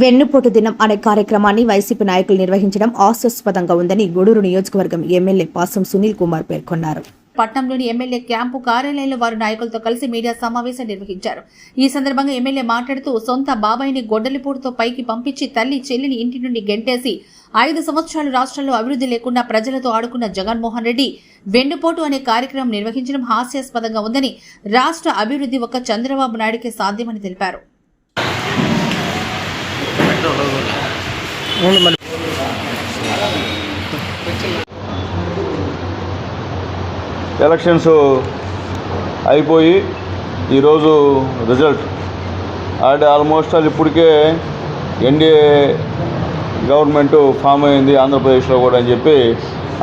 వెన్నుపోటు దినం అనే కార్యక్రమాన్ని వైసీపీ నాయకులు నిర్వహించడం ఆశాస్పదంగా ఉందని గూడూరు నియోజకవర్గం ఎమ్మెల్యే పాసం సునీల్ కుమార్ పేర్కొన్నారు. పట్నంలోని ఎమ్మెల్యే క్యాంపు కార్యాలయంలో వారు నాయకులతో కలిసి మీడియా సమావేశం నిర్వహించారు. ఈ సందర్భంగా ఎమ్మెల్యే మాట్లాడుతూ సొంత బాబాయిని గొడ్డలిపూడితో పైకి పంపించి తల్లి చెల్లిని ఇంటి నుండి గెంటేసి ఐదు సంవత్సరాలు రాష్ట్రంలో అభివృద్ధి లేకుండా ప్రజలతో ఆడుకున్న జగన్మోహన్ రెడ్డి వెన్నుపోటు అనే కార్యక్రమం నిర్వహించడం హాస్యాస్పదంగా ఉందని రాష్ట్ర అభివృద్ధి ఒక్క చంద్రబాబు నాయుడికే సాధ్యమని తెలిపారు. అవును ఎలక్షన్స్ అయిపోయి ఈరోజు రిజల్ట్ అంటే ఆల్మోస్ట్ అది ఇప్పటికే ఎన్డీఏ గవర్నమెంట్ ఫామ్ అయింది ఆంధ్రప్రదేశ్లో కూడా అని చెప్పి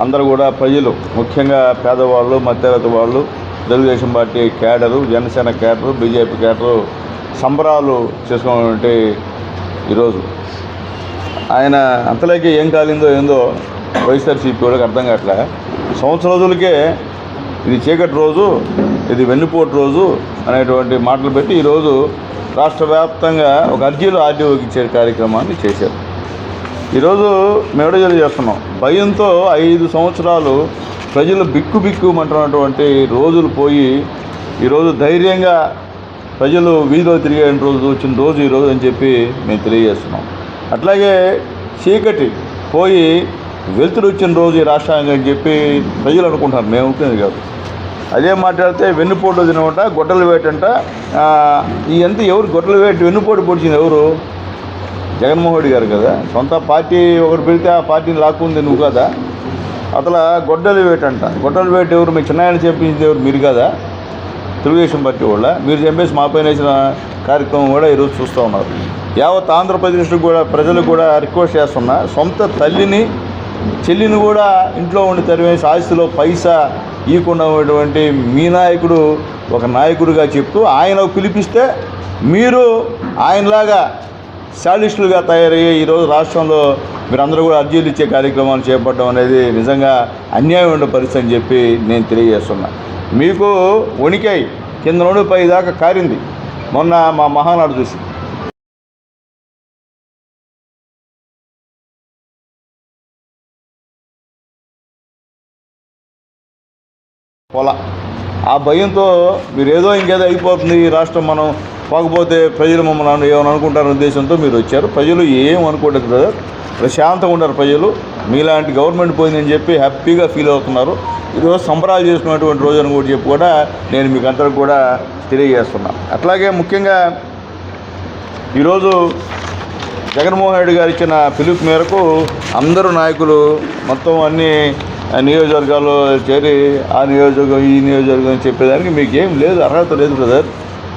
అందరూ కూడా ప్రజలు ముఖ్యంగా పేదవాళ్ళు మధ్యతరగతి వాళ్ళు Telugu Desam party cadre Janasena cadre BJP cadre సంబరాలు చేసుకున్నటువంటి ఈరోజు. ఆయన అంతలోకి ఏం కాలిందో ఏందో వైఎస్ఆర్సీపీ వాళ్ళకి అర్థం కావట్లే. సంవత్సరం రోజులకే ఇది చీకటి రోజు ఇది వెన్నుపోటు రోజు అనేటువంటి మాటలు పెట్టి ఈరోజు రాష్ట్ర వ్యాప్తంగా ఒక అర్జీలు ఆర్డీఓకి ఇచ్చే కార్యక్రమాన్ని చేశారు. ఈరోజు మేడజలు చేస్తున్నాం. భయంతో ఐదు సంవత్సరాలు ప్రజలు బిక్కు బిక్కుమంటున్నటువంటి రోజులు పోయి ఈరోజు ధైర్యంగా ప్రజలు వీధిలో తిరిగే రోజు వచ్చిన రోజు ఈరోజు అని చెప్పి మేము తెలియజేస్తున్నాం. అట్లాగే చీకటి పోయి వెలుతురు వచ్చిన రోజు ఈ రాష్ట్రాంగం అని చెప్పి ప్రజలు అనుకుంటారు మేము అనుకునేది కాదు అదే మాట్లాడితే వెన్నుపోటు తినమంట గొడ్డలు వేటంట ఈ ఎంత ఎవరు గొడ్డలు వేటు వెన్నుపోటు పొడిచింది ఎవరు? జగన్మోహన్ రెడ్డి గారు కదా. సొంత పార్టీ ఒకటి పెడితే ఆ పార్టీని లాక్కుంది నువ్వు కదా. అసలు గొడ్డలు వేటంట గొడ్డలు వేట ఎవరు? మీ చిన్నాయన చెప్పింది ఎవరు? మీరు కదా. తెలుగుదేశం పార్టీ వాళ్ళ. మీరు చంపేసి మా పైన వేసిన కార్యక్రమం కూడా ఈరోజు చూస్తూ ఉన్నారు. యావత్ ఆంధ్రప్రదేశ్కి కూడా ప్రజలు కూడా రిక్వెస్ట్ చేస్తున్నా సొంత తల్లిని చెల్లిని కూడా ఇంట్లో ఉండి తరివేసి ఆస్తిలో పైసా ఇవ్వకుండా ఉన్నటువంటి మీ నాయకుడు ఒక నాయకుడిగా చెప్తూ ఆయన పిలిపిస్తే మీరు ఆయనలాగా శాలిస్టులుగా తయారయ్యే ఈరోజు రాష్ట్రంలో మీరందరూ కూడా అర్జీలు ఇచ్చే కార్యక్రమాలు చేపట్టడం అనేది నిజంగా అన్యాయం ఉండే పరిస్థితి అని చెప్పి నేను తెలియజేస్తున్నాను మీకు వణికాయి కింద నుండి పై దాకా కారింది. మొన్న మా మహానాడు చూసి. పొల. ఆ భయంతో మీరు ఏదో ఇంకేదో అయిపోతుంది ఈ రాష్ట్రం మనం కాకపోతే ప్రజలు మమ్మల్ని ఏమని అనుకుంటారనే ఉద్దేశంతో మీరు వచ్చారు. ప్రజలు ఏం అనుకోవట్లేదు బ్రదర్. ప్రశాంతంగా ఉన్నారు ప్రజలు. మీలాంటి గవర్నమెంట్ పోయిందని చెప్పి హ్యాపీగా ఫీల్ అవుతున్నారు. ఈరోజు సంబరాలు చేసుకున్నటువంటి రోజు అని కూడా చెప్పి కూడా నేను మీకు అందరికి కూడా తెలియజేస్తున్నాను అట్లాగే ముఖ్యంగా ఈరోజు జగన్మోహన్ రెడ్డి గారు ఇచ్చిన పిలుపు మేరకు అందరూ నాయకులు మొత్తం అన్ని నియోజకవర్గాల్లో చేరి ఆ నియోజకవర్గం ఈ నియోజకవర్గం చెప్పేదానికి మీకు ఏం లేదు అర్హత లేదు బ్రదర్.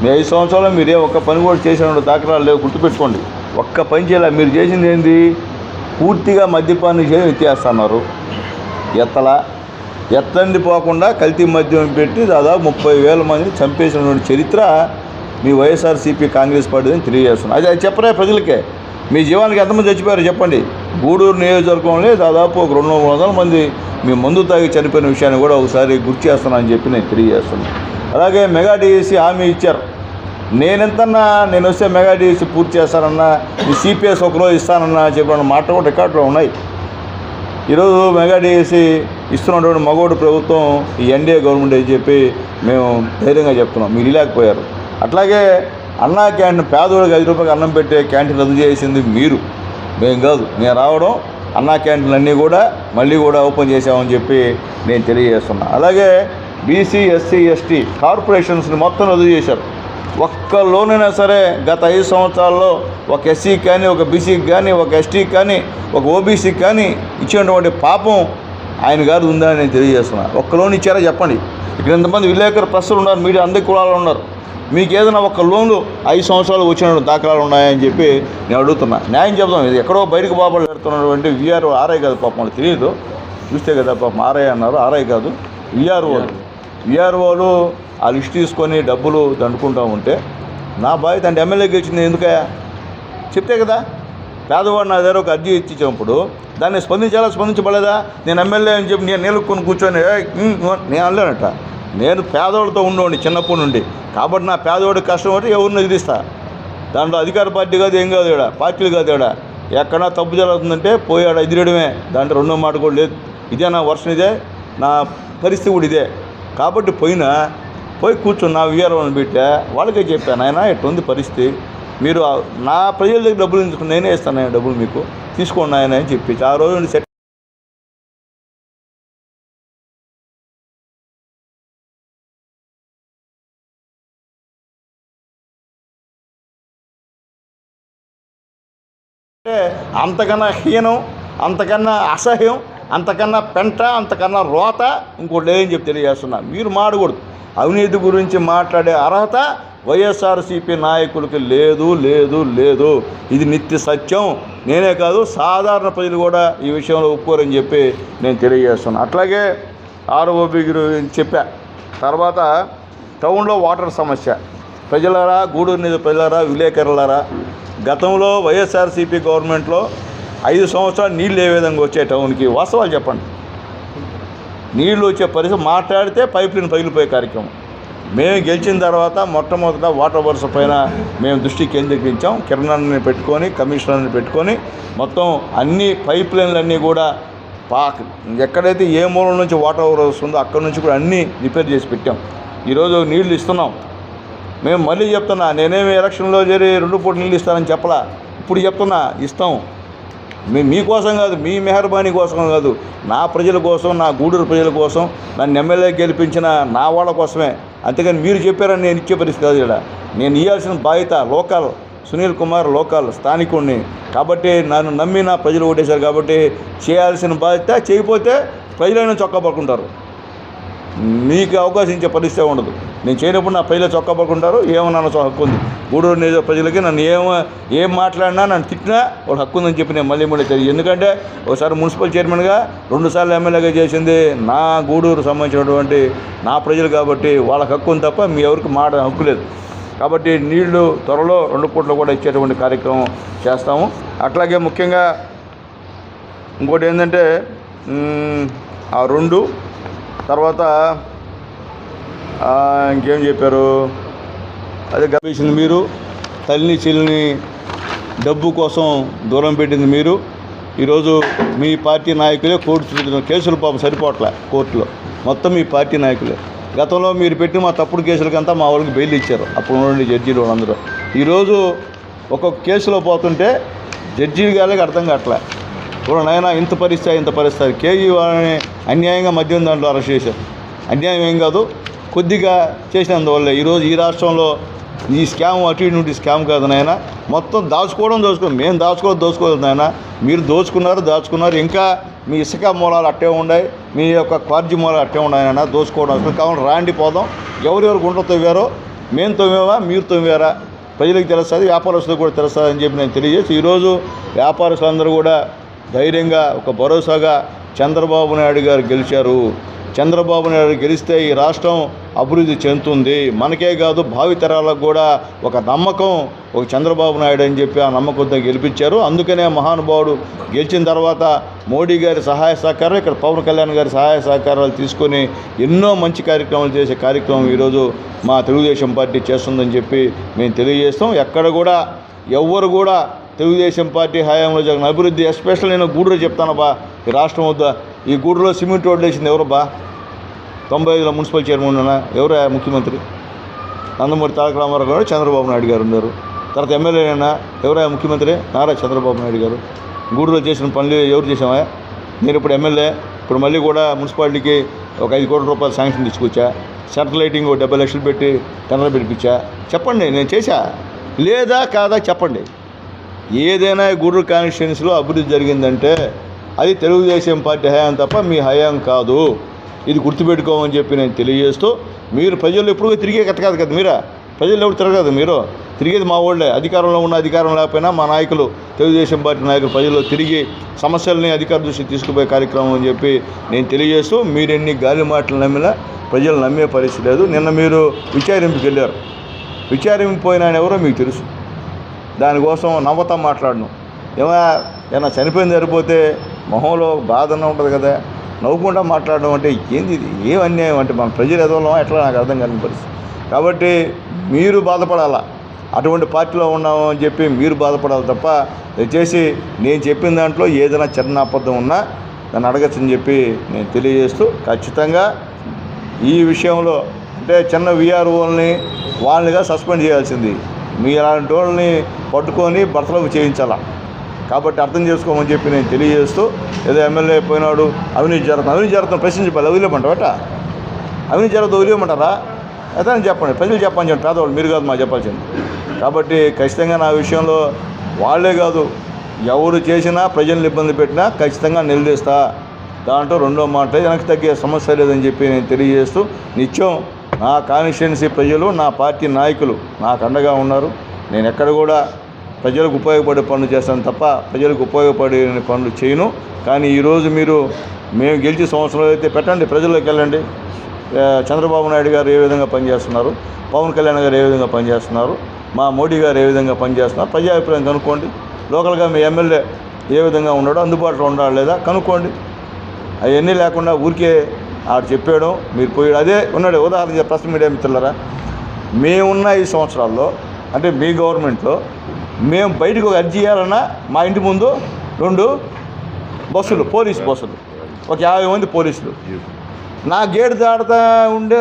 మీ ఐదు సంవత్సరాలు మీరే ఒక్క పని కూడా చేసిన దాఖలాలు లేవు గుర్తుపెట్టుకోండి. ఒక్క పని చేయాలి మీరు చేసింది ఏంది? పూర్తిగా మద్యపాన నిషేధం ఎత్తేస్తున్నారు ఎత్తలా? ఎత్తండి పోకుండా కల్తీ మద్యం పెట్టి దాదాపు ముప్పై వేల మందిని చంపేసినటువంటి చరిత్ర మీ వైఎస్ఆర్సీపీ కాంగ్రెస్ పార్టీ అని తెలియజేస్తున్నాను అది అది చెప్పరే ప్రజలకే. మీ జీవానికి ఎంతమంది చచ్చిపోయారు చెప్పండి. గూడూరు నియోజకవర్గంలో దాదాపు ఒక రెండు వందల మంది మీ మందు తాగి చనిపోయిన విషయాన్ని కూడా ఒకసారి గుర్తు చేస్తున్నానని చెప్పి నేను తెలియజేస్తున్నాను అలాగే మెగా డిఎస్సి హామీ ఇచ్చారు. నేనెంతన్నా నేను వస్తే మెగా డిఎస్సి పూర్తి చేస్తానన్నా ఈ సిపిఎస్ ఒకరోజు ఇస్తానన్నా చెప్పిన మాట కూడా రికార్డులో ఉన్నాయి. ఈరోజు మెగా డిఎస్సి ఇస్తున్నటువంటి మగోడు ప్రభుత్వం ఈ ఎన్డీఏ గవర్నమెంట్ అని చెప్పి మేము ధైర్యంగా చెప్తున్నాం. మీరు లేకపోయారు అట్లాగే అన్నా క్యాంటీన్ పేదోడికి ఐదు రూపాయలకి అన్నం పెట్టే క్యాంటీన్ రద్దు చేసింది మీరు. మేము కాదు. నేను రావడం అన్నా క్యాంటీన్లు అన్నీ కూడా మళ్ళీ కూడా ఓపెన్ చేసామని చెప్పి నేను తెలియజేస్తున్నా. అలాగే బీసీ ఎస్సీ ఎస్టీ కార్పొరేషన్స్ని మొత్తం రద్దు చేశారు. ఒక్క లోనైనా సరే గత ఐదు సంవత్సరాల్లో ఒక ఎస్సీకి కానీ ఒక బీసీకి కానీ ఒక ఎస్టీకి కానీ ఒక ఓబీసీకి కానీ ఇచ్చినటువంటి పాపం ఆయన గారు ఉందని నేను తెలియజేస్తున్నా. ఒక్క లోన్ ఇచ్చారా చెప్పండి. ఇక్కడ ఎంతమంది విలేకరు ప్రశ్నలు ఉన్నారు మీడియా అందరి కులాలు ఉన్నారు. మీకు ఏదైనా ఒక లోన్లు ఐదు సంవత్సరాలు వచ్చిన దాఖలాలు ఉన్నాయని చెప్పి నేను అడుగుతున్నా. న్యాయం చెప్తాం ఇది ఎక్కడో బయటకు బాబలు పెడుతున్నటువంటి విఆర్ఓ ఆర్ఐ కాదు పాపం తెలియదు. చూస్తే కదా పాపం ఆర్ఐ అన్నారు ఆర్ఐ కాదు విఆర్ఓ. విఆర్ఓలు ఆ లిస్ట్ తీసుకొని డబ్బులు దండుకుంటూ ఉంటే నా బాధ్యత అంటే ఎమ్మెల్యేకి ఇచ్చింది ఎందుకయ్యా చెప్తే కదా. పేదవాడు నా దగ్గర ఒక అర్జీ ఇచ్చినప్పుడు దాన్ని స్పందించాలా స్పందించబడలేదా? నేను ఎమ్మెల్యే అని చెప్పి నేను నిలుక్కొని కూర్చొని నేను అనలేనట. నేను పేదవాడితో ఉండేవాడిని చిన్నప్పటి నుండి. కాబట్టి నా పేదవాడికి కష్టం అంటే ఎవరిని ఎదిరిస్తా? దాంట్లో అధికార పార్టీ కాదు ఏం కాదు ఇక్కడ పార్టీలు కాదు ఇక్కడ ఎక్కడా తప్పు జరుగుతుందంటే పోయాడు ఎదిరేయడమే. దాంట్లో రెండో మాట కూడా లేదు. ఇదే నా వర్షం ఇదే. నా పరిస్థితి కూడా ఇదే. కాబట్టి పోయినా పోయి కూర్చున్నా వీఆర్ఓని పెట్టా వాళ్ళకే చెప్పాను ఆయన ఎట్టుంది పరిస్థితి. మీరు నా ప్రజల దగ్గర డబ్బులు తీసుకుని నేనే ఇస్తాను ఆయన డబ్బులు మీకు. తీసుకోండి ఆయన అని చెప్పి ఆ రోజు సెట్ అంటే అంతకన్నా హీనం అంతకన్నా అసహ్యం అంతకన్నా పెంట అంతకన్నా రోత ఇంకోటి లేదని చెప్పి తెలియజేస్తున్నా. మీరు మాడకూడదు. అవినీతి గురించి మాట్లాడే అర్హత వైఎస్ఆర్సీపీ నాయకులకి లేదు లేదు లేదు. ఇది నిత్య సత్యం. నేనే కాదు సాధారణ ప్రజలు కూడా ఈ విషయంలో ఒప్పుకోరని చెప్పి నేను తెలియజేస్తున్నాను అట్లాగే ఆర్ఓబి గురించి చెప్పా. తర్వాత టౌన్లో వాటర్ సమస్య. ప్రజలారా గూడూరు నిధి ప్రజలారా విలేకరులారా గతంలో వైఎస్ఆర్సీపీ గవర్నమెంట్లో ఐదు సంవత్సరాలు నీళ్ళు ఏ విధంగా వచ్చే టౌన్కి? వాస్తవాలు చెప్పండి. నీళ్ళు వచ్చే పరిస్థితి మాట్లాడితే పైప్ లైన్ పగిలిపోయే కార్యక్రమం. మేము గెలిచిన తర్వాత మొట్టమొదట వాటర్ వరుస పైన మేము దృష్టి కేంద్రీకరించాం. కిరణాన్ని పెట్టుకొని కమిషనర్ని పెట్టుకొని మొత్తం అన్ని పైప్ లైన్లన్నీ కూడా పా ఎక్కడైతే ఏ మూలం నుంచి వాటర్ వస్తుందో అక్కడ నుంచి కూడా అన్నీ రిపేర్ చేసి పెట్టాం. ఈరోజు నీళ్ళు ఇస్తున్నాం. మేము మళ్ళీ చెప్తున్నా నేనేమి ఎలక్షన్లో చేరి రెండు పూట నీళ్ళు ఇస్తానని చెప్పలా? ఇప్పుడు చెప్తున్నా ఇస్తాం. మీ మీకోసం కాదు మీ మెహర్బానీ కోసం కాదు. నా ప్రజల కోసం నా గూడూరు ప్రజల కోసం నన్ను ఎమ్మెల్యే గెలిపించిన నా వాళ్ళ కోసమే. అంతేగాని మీరు చెప్పారని నేను ఇచ్చే పరిస్థితి కాదు ఇక్కడ. నేను ఇవ్వాల్సిన బాధ్యత లోకల్ సునీల్ కుమార్ లోకల్ స్థానికుడిని కాబట్టి నన్ను నమ్మి నా ప్రజలు ఓటేశారు కాబట్టి చేయాల్సిన బాధ్యత చేయకపోతే ప్రజలైనా చొక్కా పడుకుంటారు మీకు అవకాశం ఇచ్చే పరిస్థితి ఉండదు. నేను చేయనప్పుడు నా ప్రజలు చొక్కా పడుకుంటారు ఏమన్నా నా హక్కు ఉంది. గూడూరు నియోజక ప్రజలకి నన్ను ఏం ఏం మాట్లాడినా నన్ను తిట్టినా వాళ్ళ హక్కు ఉందని చెప్పి నేను మళ్ళీ మళ్ళీ తెలియదు ఎందుకంటే ఒకసారి మున్సిపల్ చైర్మన్గా రెండుసార్లు ఎమ్మెల్యేగా చేసింది నా గూడూరు సంబంధించినటువంటి నా ప్రజలు కాబట్టి వాళ్ళకి హక్కు ఉంది తప్ప మీ ఎవరికి మాట హక్కు లేదు. కాబట్టి నీళ్ళు త్వరలో రెండు పూట్లు కూడా ఇచ్చేటువంటి కార్యక్రమం చేస్తాము. అట్లాగే ముఖ్యంగా ఇంకోటి ఏంటంటే ఆ రెండు తర్వాత ఇంకేం చెప్పారు? అదే గమనించింది మీరు. తల్లిని చెల్లిని డబ్బు కోసం దూరం పెట్టింది మీరు. ఈరోజు మీ పార్టీ నాయకులే కోర్టు చూపించిన కేసులు పాపం సరిపోవట్లే కోర్టులో. మొత్తం మీ పార్టీ నాయకులే. గతంలో మీరు పెట్టిన మా తప్పుడు కేసులకంతా మా వాళ్ళకి బెయిల్ ఇచ్చారు. అప్పుడు ఉండండి జడ్జీలు వాళ్ళందరూ. ఈరోజు ఒక్కొక్క కేసులో పోతుంటే జడ్జీలు గారికి అర్థం కావట్లే. నాయన ఇంత పరిస్థితి ఇంత పరిస్థితి? కేజీ వాళ్ళని అన్యాయంగా మద్యం దాంట్లో అరెస్ట్ చేశారు. అన్యాయం ఏం కాదు కొద్దిగా చేసినందువల్ల ఈరోజు ఈ రాష్ట్రంలో ఈ స్కామ్ అటు ఇటు నుండి స్కామ్ కాదు నాయన. మొత్తం దాచుకోవడం దోచుకోవడం మేము దాచుకోవడం దోచుకోలేదు నాయన. మీరు దోచుకున్నారు దాచుకున్నారు. ఇంకా మీ ఇసుక మూలాలు అట్టే ఉన్నాయి మీ యొక్క క్వార్జి మూలాలు అట్టే ఉన్నాయి నాయన. దోచుకోవడం అసలు కావాలి రాండి పోదాం. ఎవరెవరు గుంట తవ్వారో మేము తవ్వామా మీరు తవ్వారా? ప్రజలకు తెలుస్తుంది వ్యాపారస్తులకు కూడా తెలుస్తుంది అని చెప్పి నేను తెలియజేసి ఈరోజు వ్యాపారస్తులందరూ కూడా ధైర్యంగా ఒక భరోసాగా చంద్రబాబు నాయుడు గారు గెలిచారు. చంద్రబాబు నాయుడు గెలిస్తే ఈ రాష్ట్రం అభివృద్ధి చెందుతుంది. మనకే కాదు భావితరాలకు కూడా ఒక నమ్మకం ఒక చంద్రబాబు నాయుడు అని చెప్పి ఆ నమ్మకంతో గెలిపించారు. అందుకనే మహానుభావుడు గెలిచిన తర్వాత మోడీ గారి సహాయ సహకారం ఇక్కడ పవన్ కళ్యాణ్ గారి సహాయ సహకారాలు తీసుకొని ఎన్నో మంచి కార్యక్రమాలు చేసే కార్యక్రమం ఈరోజు మా తెలుగుదేశం పార్టీ చేస్తుందని చెప్పి మేము తెలియజేస్తాం. ఎక్కడ కూడా ఎవ్వరు కూడా తెలుగుదేశం పార్టీ హయాంలో జరిగిన అభివృద్ధి ఎస్పెషల్ నేను గూడూరు చెప్తాను బా. ఈ రాష్ట్రం వద్ద ఈ గూడూరులో సిమెంట్ రోడ్లు వేసింది ఎవరు బా? తొంభై ఐదులో మున్సిపల్ చైర్మన్ ఉన్నా. ఎవరు ముఖ్యమంత్రి? నందమూరి తారక రామారావు గారు చంద్రబాబు నాయుడు గారు ఉన్నారు. తర్వాత ఎమ్మెల్యేనైనా ఎవరా ముఖ్యమంత్రి? నారా చంద్రబాబు నాయుడు గారు. గూడూరులో చేసిన పనులు ఎవరు చేసామా నేను ఇప్పుడు ఎమ్మెల్యే. ఇప్పుడు మళ్ళీ కూడా మున్సిపాలిటీకి ఒక ఐదు కోట్ల రూపాయలు శాంక్షన్ తీసుకొచ్చా? సెంట్రల్ లైటింగ్ ఒక డెబ్బై లక్షలు పెట్టి టెండర్ పిలిపించా? చెప్పండి నేను చేశా? లేదా కాదా? చెప్పండి. ఏదైనా గూడూరు కాన్స్టిట్యున్సీలో అభివృద్ధి జరిగిందంటే అది తెలుగుదేశం పార్టీ హయాం తప్ప మీ హయాం కాదు. ఇది గుర్తుపెట్టుకోమని చెప్పి నేను తెలియజేస్తూ మీరు ప్రజలు ఎప్పుడు తిరిగే కథ కదా మీరా? ప్రజలు ఎవరు తిరగదు మీరు? తిరిగేది మా వాళ్ళే. అధికారంలో ఉన్న అధికారం లేకపోయినా మా నాయకులు తెలుగుదేశం పార్టీ నాయకులు ప్రజల్లో తిరిగి సమస్యల్ని అధికార దృష్టికి తీసుకుపోయే కార్యక్రమం అని చెప్పి నేను తెలియజేస్తూ మీరు ఎన్ని గాలి మాటలు నమ్మినా ప్రజలు నమ్మే పరిస్థితి లేదు. నిన్న మీరు విచారింపుకి వెళ్ళారు. విచారింపు పోయిన ఆయన ఎవరో మీకు తెలుసు. దానికోసం నవ్వతా మాట్లాడను. ఏమో ఏమైనా చనిపోయింది సరిపోతే మొహంలో బాధన ఉంటుంది కదా నవ్వుకుండా మాట్లాడడం అంటే ఏంది ఇది? ఏం అన్యాయం అంటే మన ప్రజలు ఎదవలం ఎట్లా? నాకు అర్థం కాని పరిస్థితి. కాబట్టి మీరు బాధపడాలా? అటువంటి పార్టీలో ఉన్నాము అని చెప్పి మీరు బాధపడాలి తప్ప దయచేసి నేను చెప్పిన దాంట్లో ఏదైనా చిన్న అబద్ధం ఉన్నా నన్ను అడగచ్చని చెప్పి నేను తెలియజేస్తూ ఖచ్చితంగా ఈ విషయంలో అంటే చిన్న విఆర్ఓల్ని వాళ్ళనిగా సస్పెండ్ చేయాల్సింది. మీ అలాంటి వాళ్ళని పట్టుకొని భర్తలకు చేయించాలా కాబట్టి అర్థం చేసుకోమని చెప్పి నేను తెలియజేస్తూ ఏదో ఎమ్మెల్యే పోయినాడు అవినీతి జరుగుతుంది అవినీతి జరుగుతుంది చెప్పాలి వదిలేమంటావట అవినీతి జరుగుతుంది వదిలేమంటారా అదే అని చెప్పండి ప్రజలు చెప్పని చెప్పండి పేదవాళ్ళు మీరు కాదు మాకు చెప్పాల్సింది. కాబట్టి ఖచ్చితంగా నా విషయంలో వాళ్ళే కాదు ఎవరు చేసినా ప్రజల్ని ఇబ్బంది పెట్టినా ఖచ్చితంగా నిలదీస్తా. దాంట్లో రెండో మాట వెనక్కి తగ్గే సమస్య లేదని చెప్పి నేను తెలియజేస్తూ నిత్యం నా కాన్స్టిట్యున్సీ ప్రజలు నా పార్టీ నాయకులు నాకు అండగా ఉన్నారు. నేను ఎక్కడ కూడా ప్రజలకు ఉపయోగపడే పనులు చేస్తాను తప్ప ప్రజలకు ఉపయోగపడే పనులు చేయను. కానీ ఈరోజు మీరు మేము గెలిచి సంవత్సరంలో అయితే పెట్టండి ప్రజల్లోకి వెళ్ళండి. చంద్రబాబు నాయుడు గారు ఏ విధంగా పనిచేస్తున్నారు? పవన్ కళ్యాణ్ గారు ఏ విధంగా పనిచేస్తున్నారు? మా మోడీ గారు ఏ విధంగా పనిచేస్తున్నారు? ప్రజాభిప్రాయం కనుక్కోండి. లోకల్గా మీ ఎమ్మెల్యే ఏ విధంగా ఉన్నాడో అందుబాటులో ఉండాలి లేదా కనుక్కోండి. అవన్నీ లేకుండా ఊరికే ఆడు చెప్పాడు మీరు పోయాడు అదే ఉన్నాడు ఉదాహరణ ప్రశ్న మీడియా మిత్రులరా. మేమున్న ఈ సంవత్సరాల్లో అంటే మీ గవర్నమెంట్లో మేము బయటకు ఒక అర్జీ చేయాలన్నా మా ఇంటి ముందు రెండు బస్సులు పోలీస్ బస్సులు. ఒక యాభై మంది పోలీసులు. నా గేట్ దాడుతా ఉండే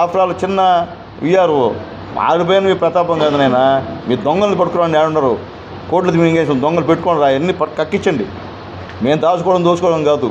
ఆఫ్టర్ ఆల్ చిన్న విఆర్ఓ. ఆడిపోయిన మీ ప్రతాపం కాదు నాయనా. మీ దొంగలు పట్టుకోవడం ఏడున్నారు కోట్లు మింగేసిన దొంగలు పెట్టుకోండి రా అన్ని పట్టు కక్కించండి. మేము దాచుకోవడం దోచుకోవడం కాదు.